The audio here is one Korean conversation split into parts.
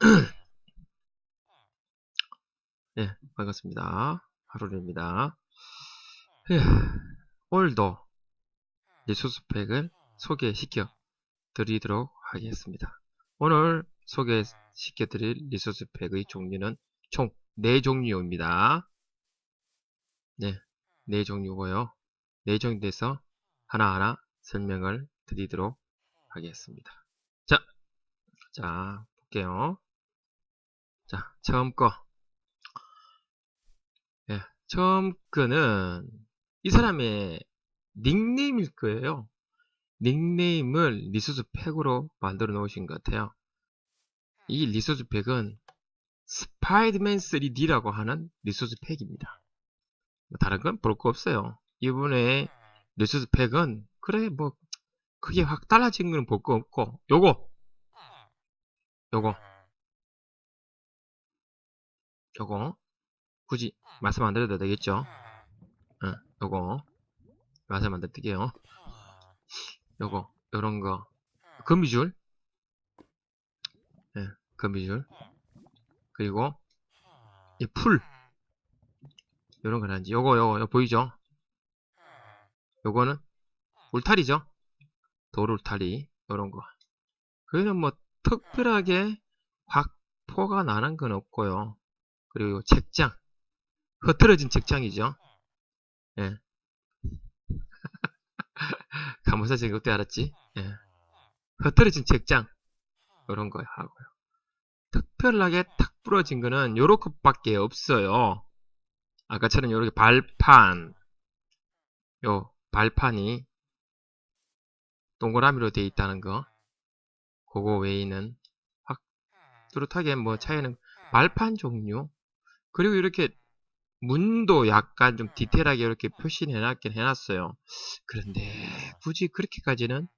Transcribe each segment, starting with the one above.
네, 반갑습니다. 하루입니다. 오늘도 리소스 팩을 소개시켜 드리도록 하겠습니다. 오늘 소개시켜 드릴 리소스 팩의 종류는 총 4종류입니다. 네, 4종류고요. 4종류 돼서 하나하나 설명을 드리도록 하겠습니다. 자, 자, 볼게요. 자, 처음 거. 예, 처음 거는 이 사람의 닉네임일 거예요. 닉네임을 리소스 팩으로 만들어 놓으신 것 같아요. 이 리소스 팩은 스파이드맨 3D라고 하는 리소스 팩입니다. 뭐 다른 건 볼 거 없어요. 이번에 리소스 팩은 그래 뭐 크게 확 달라진 거는 볼 거 없고 요거 요거 요거 굳이 말씀 안 드려도 되겠죠? 응, 요거 말씀 안 드릴게요. 요거 요런 거. 거미줄. 예, 거미줄. 그리고 이 풀. 요런 거라든지. 요거 요거 요거 보이죠? 요거는 울타리죠? 돌 울타리. 요런 거. 그거는 뭐 특별하게 확포가 나는 건 없고요. 그리고 책장 흐트러진 책장이죠. 예. 감사적인 어떻게 알았지? 예. 흐트러진 책장 이런 거 하고요. 특별하게 탁 부러진 거는 요렇게밖에 없어요. 아까처럼 요렇게 발판 요 발판이 동그라미로 되어 있다는 거 그거 외에는 확 뚜렷하게 뭐 차이는 발판 종류 그리고 이렇게 문도 약간 좀 디테일하게 이렇게 표시를 해놨긴 해놨어요. 그런데 굳이 그렇게까지는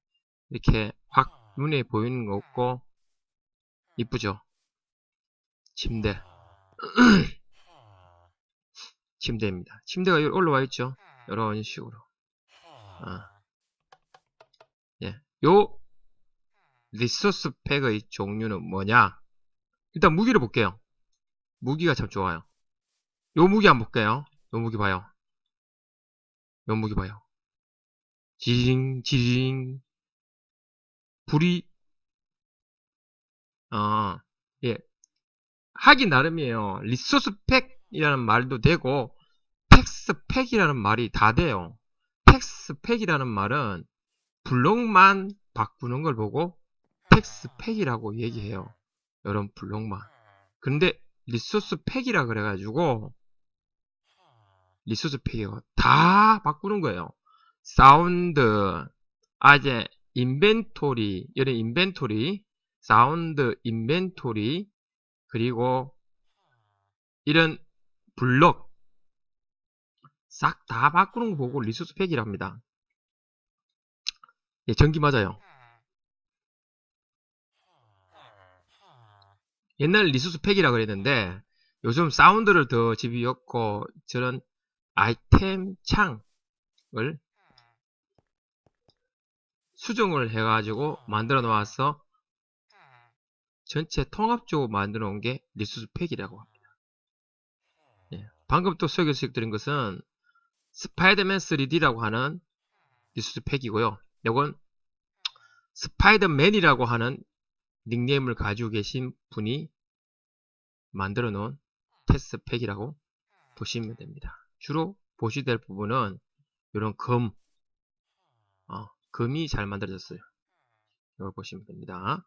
이렇게 확 눈에 보이는 거 없고 이쁘죠? 침대 침대입니다. 침대가 올라와 있죠? 이런 식으로 아. 예. 요 리소스 팩의 종류는 뭐냐? 일단 무기를 볼게요. 무기가 참 좋아요. 요 무기 한번 볼게요. 요 무기 봐요. 요 무기 봐요. 지링, 지링. 불이, 어, 예. 하기 나름이에요. 리소스 팩이라는 말도 되고, 텍스 팩이라는 말이 다 돼요. 텍스 팩이라는 말은 블록만 바꾸는 걸 보고 텍스 팩이라고 얘기해요. 이런 블록만. 근데 리소스 팩이라 그래가지고 리소스 팩이고 다 바꾸는 거예요. 사운드, 아재, 인벤토리, 이런 인벤토리, 사운드, 인벤토리, 그리고 이런 블럭 싹 다 바꾸는 거 보고 리소스 팩이랍니다. 예, 전기 맞아요. 옛날 리소스 팩이라 그랬는데 요즘 사운드를 더 집어넣고 저런 아이템 창을 수정을 해가지고 만들어 놓아서 전체 통합적으로 만들어 놓은 게 리소스 팩이라고 합니다. 예, 방금 또 소개해 드린 것은 스파이더맨 3D라고 하는 리소스 팩이고요. 이건 스파이더맨이라고 하는 닉네임을 가지고 계신 분이 만들어 놓은 테스트 팩이라고 보시면 됩니다. 주로 보시게 될 부분은 이런 금, 어, 금이 잘 만들어졌어요. 이걸 보시면 됩니다.